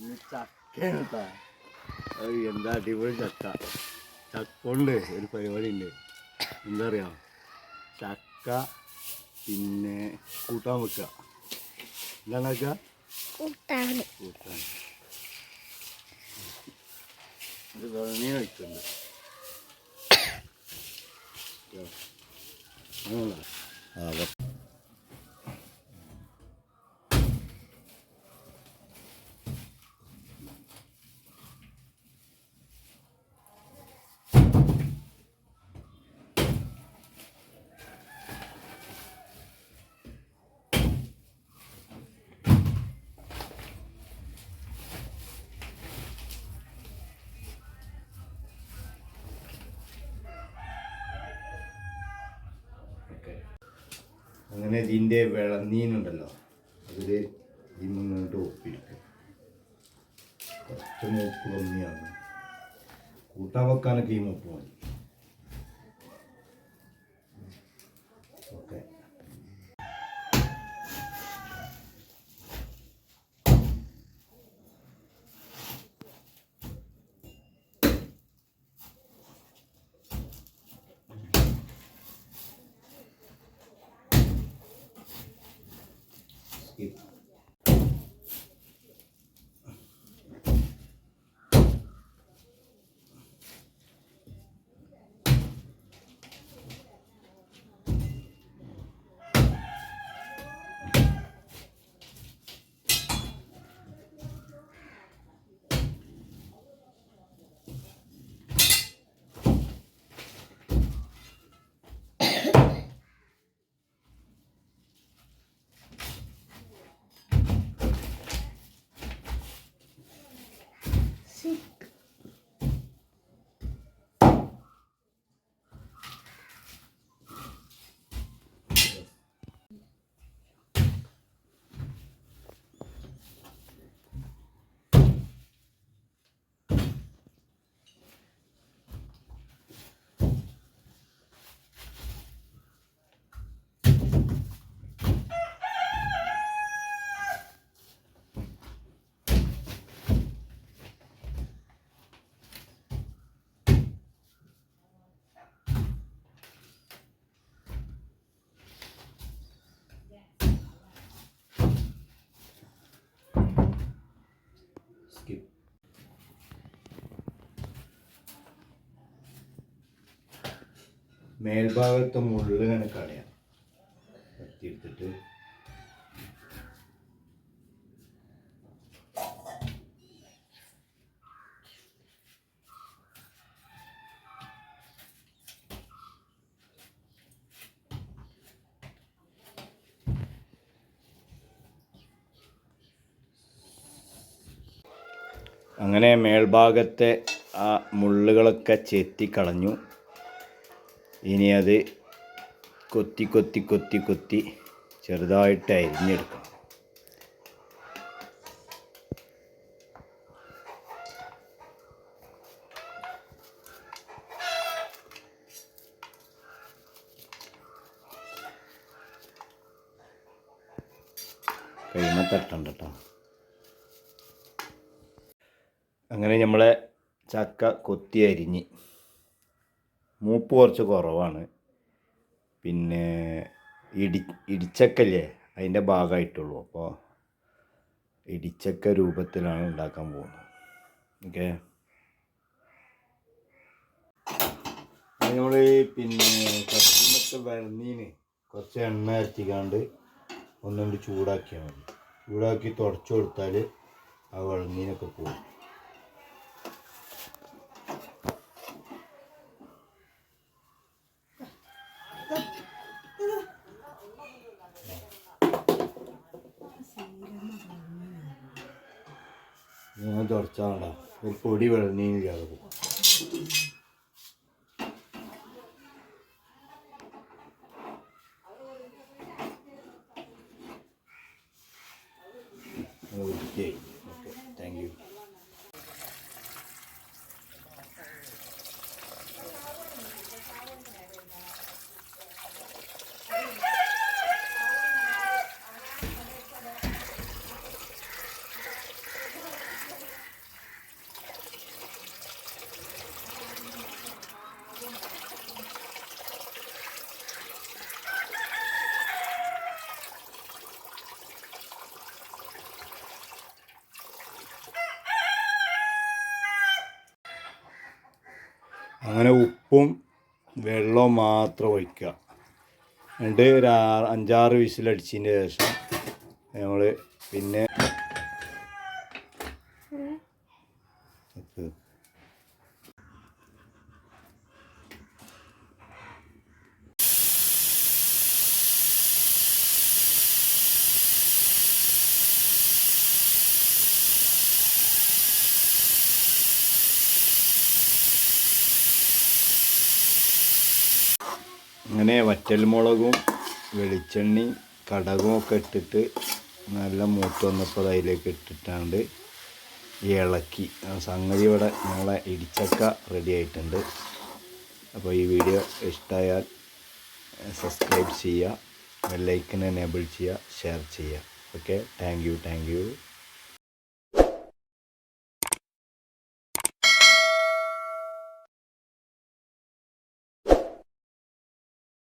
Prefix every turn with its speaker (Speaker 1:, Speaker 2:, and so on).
Speaker 1: ചക്കയാണ് കേട്ടാ അത് എന്താ അടിപൊളി ചക്ക. ചക്കൊണ്ട് ഒരു പരിപാടി ഉണ്ട് എന്താ പറയുക ചക്ക പിന്നെ കൂട്ടാൻ വെക്കുക. എന്താണ് വെക്കുക കൂട്ടാൻ ഇത് വെള്ളമീൻ വെക്കുന്നുണ്ട് ആ അങ്ങനെ ഇതിന്റെ വിളനീനുണ്ടല്ലോ. അതിൽ ഇതിൽ മുന്നോട്ട് ഒപ്പിരിക്കും. കുറച്ച് മൂപ്പ് കമ്മിയാണ് കൂട്ടാൻ വെക്കാനൊക്കെ ഈ മൂപ്പ് മതി. gitu. മേൽഭാഗത്തെ മുള്ള് ഇങ്ങനെ കളയാം കത്തിയെടുത്തിട്ട് അങ്ങനെ മേൽഭാഗത്തെ ആ മുള്ളുകളൊക്കെ ചെത്തിക്കളഞ്ഞു. ഇനി അത് കൊത്തി കൊത്തി കൊത്തി കൊത്തി ചെറുതായിട്ട് അരിഞ്ഞെടുക്കണം. കൈമ തട്ടണ്ട കേട്ടോ അങ്ങനെ നമ്മളെ ചക്ക കൊത്തി അരിഞ്ഞ്. മൂപ്പ് കുറച്ച് കുറവാണ്. പിന്നെ ഇടി ഇടിച്ചക്കല്ലേ അതിന്റെ ഭാഗമായിട്ടുള്ളൂ. അപ്പോൾ ഇടിച്ചക്ക രൂപത്തിലാണ് ഉണ്ടാക്കാൻ പോകുന്നത്. ഓക്കെ. നമ്മൾ പിന്നെ കത്തിമത്തെ വരണീന് കുറച്ച് എണ്ണ അരച്ചിക്കാണ്ട് ഒന്നുകൊണ്ട് ചൂടാക്കിയാൽ മതി. ചൂടാക്കി തുടച്ചു കൊടുത്താൽ ആ വെള്ളീനൊക്കെ പോകും. ഞാൻ തുടച്ചാണ്ട. ഒരു പൊടി വെള്ളനീനില്ലാതെ പോകും വൃത്തിയായി ഓക്കെ താങ്ക് യു അങ്ങനെ ഉപ്പും വെള്ളവും മാത്രം ഒഴിക്കുക. എന്നിട്ട് ഒരു അഞ്ചാറ് വിസിലടിച്ചതിന് ശേഷം നമ്മൾ പിന്നെ അങ്ങനെ വറ്റൽമുളകും വെളിച്ചെണ്ണി കടകും ഒക്കെ ഇട്ടിട്ട് നല്ല മൂത്ത് വന്നപ്പോൾ അതിലേക്ക് ഇട്ടിട്ടാണ്ട് ഇളക്കി. സംഗതി ഇവിടെ നമ്മളെ ഇടിച്ചക്ക റെഡി ആയിട്ടുണ്ട്. അപ്പോൾ ഈ വീഡിയോ ഇഷ്ടമായാൽ സബ്സ്ക്രൈബ് ചെയ്യുക ബെല്ലൈക്കൻ എനേബിൾ ചെയ്യുക ഷെയർ ചെയ്യുക. Okay thank you thank you